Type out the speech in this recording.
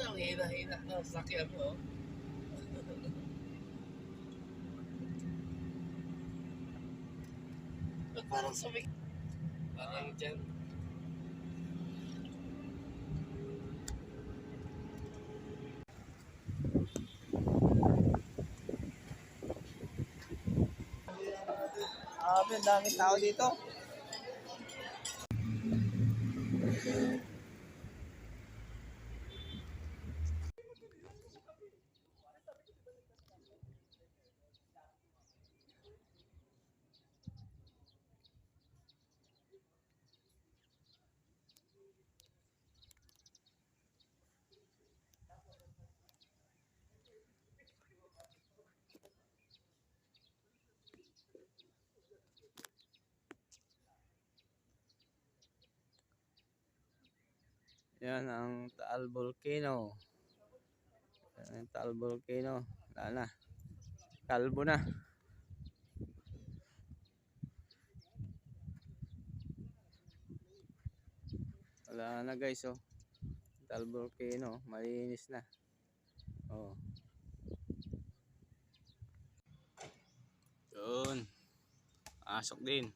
ang hina-hina ng sakyan mo. Ba't parang sumik... Parang dyan. Grabe, ang daming tao dito. Yan ang Taal Volcano. Yan ang Taal Volcano. Wala na. Kalbo na. Wala na guys oh. Taal Volcano. Malinis na. Oh. Yun. Asok din.